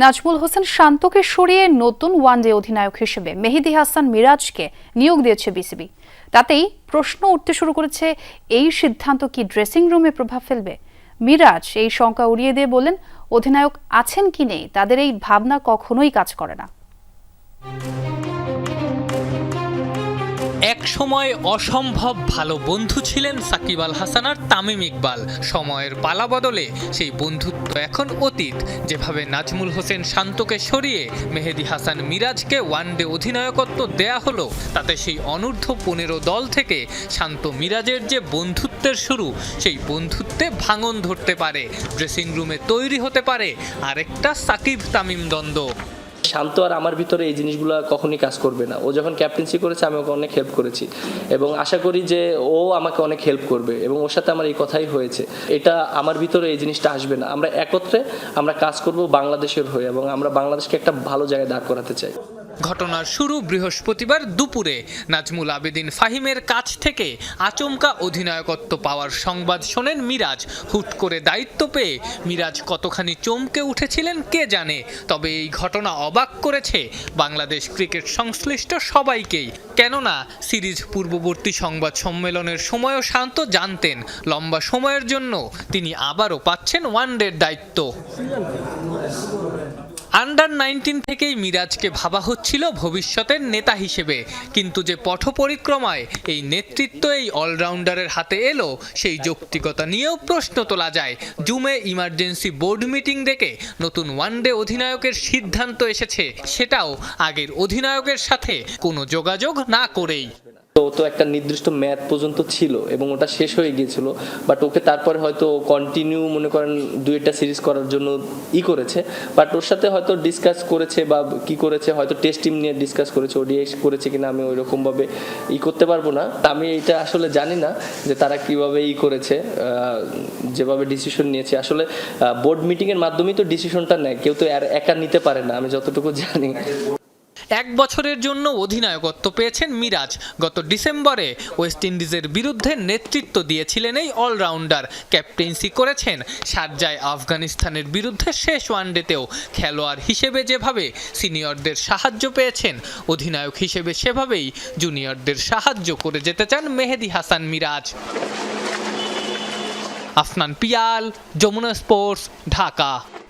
নাজমুল হোসেন শান্তকে সরিয়ে নতুন ওয়ানডে অধিনায়ক হিসেবে মেহেদি হাসান মিরাজকে নিয়োগ দিয়েছে বিসিবি। তাতেই প্রশ্ন উঠতে শুরু করেছে, এই সিদ্ধান্ত কি ড্রেসিং রুমে প্রভাব ফেলবে? মিরাজ এই শঙ্কা উড়িয়ে দিয়ে বললেন, অধিনায়ক আছেন কি নেই, তাদের এই ভাবনা কখনোই কাজ করে না। সময় অসম্ভব ভালো বন্ধু ছিলেন সাকিব আল হাসান আর তামিম ইকবাল। সময়ের পালা বদলে সেই বন্ধুত্ব এখন অতীত। যেভাবে নাজমুল হোসেন শান্তকে সরিয়ে মেহেদি হাসান মিরাজকে ওয়ানডে অধিনায়কত্ব দেয়া হলো, তাতে সেই অনূর্ধ্ব পনেরো দল থেকে শান্ত মিরাজের যে বন্ধুত্বের শুরু, সেই বন্ধুত্বে ভাঙন ধরতে পারে। ড্রেসিং রুমে তৈরি হতে পারে আরেকটা সাকিব তামিম দ্বন্দ্ব। শান্ত আর আমার ভিতরে এই জিনিসগুলো কখনই কাজ করবে না। ও যখন ক্যাপ্টেন্সি করেছে, আমি ওকে অনেক হেল্প করেছি। এবং আশা করি যে ও আমাকে অনেক হেল্প করবে এবং ওর সাথে আমার এই কথাই হয়েছে। এটা আমার ভিতরে এই জিনিসটা আসবে না। আমরা একত্রে আমরা কাজ করব বাংলাদেশের হয়ে এবং আমরা বাংলাদেশকে একটা ভালো জায়গায় দাঁড় করাতে চাই। ঘটনার শুরু বৃহস্পতিবার দুপুরে। নাজমুল আবেদিন ফাহিমের কাছ থেকে আচমকা অধিনায়কত্ব পাওয়ার সংবাদ শোনেন মিরাজ। হুট করে দায়িত্ব পেয়ে মিরাজ কতখানি চমকে উঠেছিলেন কে জানে? তবে এই ঘটনা অবাক করেছে বাংলাদেশ ক্রিকেট সংশ্লিষ্ট সবাইকেই। কেননা, সিরিজ পূর্ববর্তী সংবাদ সম্মেলনের সময়ও শান্ত জানতেন। লম্বা সময়ের জন্য তিনি আবারও পাচ্ছেন ওয়ানডের দায়িত্ব। আন্ডার নাইনটিন থেকেই মিরাজকে ভাবা হচ্ছিল ভবিষ্যতের নেতা হিসেবে। কিন্তু যে পথ পরিক্রমায় এই নেতৃত্ব এই অলরাউন্ডারের হাতে এলো, সেই যৌক্তিকতা নিয়েও প্রশ্ন তোলা যায়। জুমে ইমার্জেন্সি বোর্ড মিটিং ডেকে নতুন ওয়ানডে অধিনায়কের সিদ্ধান্ত এসেছে। সেটাও আগের অধিনায়কের সাথে কোনো যোগাযোগ না করেই। তো তো একটা নির্দিষ্ট ম্যাচ পর্যন্ত ছিল এবং ওটা শেষ হয়ে গিয়েছিল বাট ওকে তারপরে হয়তো কন্টিনিউ মনে করেন দুই একটা সিরিজ করার জন্য ই করেছে বাট ওর সাথে হয়তো ডিসকাস করেছে বা কি করেছে, হয়তো টেস্ট টিম নিয়ে ডিসকাস করেছে ওডিএস করেছে কিনা আমি ওই রকমভাবে ই করতে পারব না। আমি এটা আসলে জানি না যে তারা কীভাবে ই করেছে যেভাবে ডিসিশন নিয়েছে। আসলে বোর্ড মিটিংয়ের মাধ্যমেই তো ডিসিশনটা নেয়, কেউ তো একা নিতে পারে না, আমি যতটুকু জানি। এক বছরের জন্য অধিনায়কত্ব পেয়েছেন মিরাজ। গত ডিসেম্বরে ওয়েস্ট ইন্ডিজের বিরুদ্ধে নেতৃত্ব দিয়েছিলেন এই অলরাউন্ডার। ক্যাপ্টেন্সি করেছেন শারজায় আফগানিস্তানের বিরুদ্ধে শেষ ওয়ানডেতেও। খেলোয়াড় হিসেবে যেভাবে সিনিয়রদের সাহায্য পেয়েছেন, অধিনায়ক হিসেবে সেভাবেই জুনিয়রদের সাহায্য করে যেতে চান মেহেদি হাসান মিরাজ। আফনান পিয়াল, যমুনা স্পোর্টস, ঢাকা।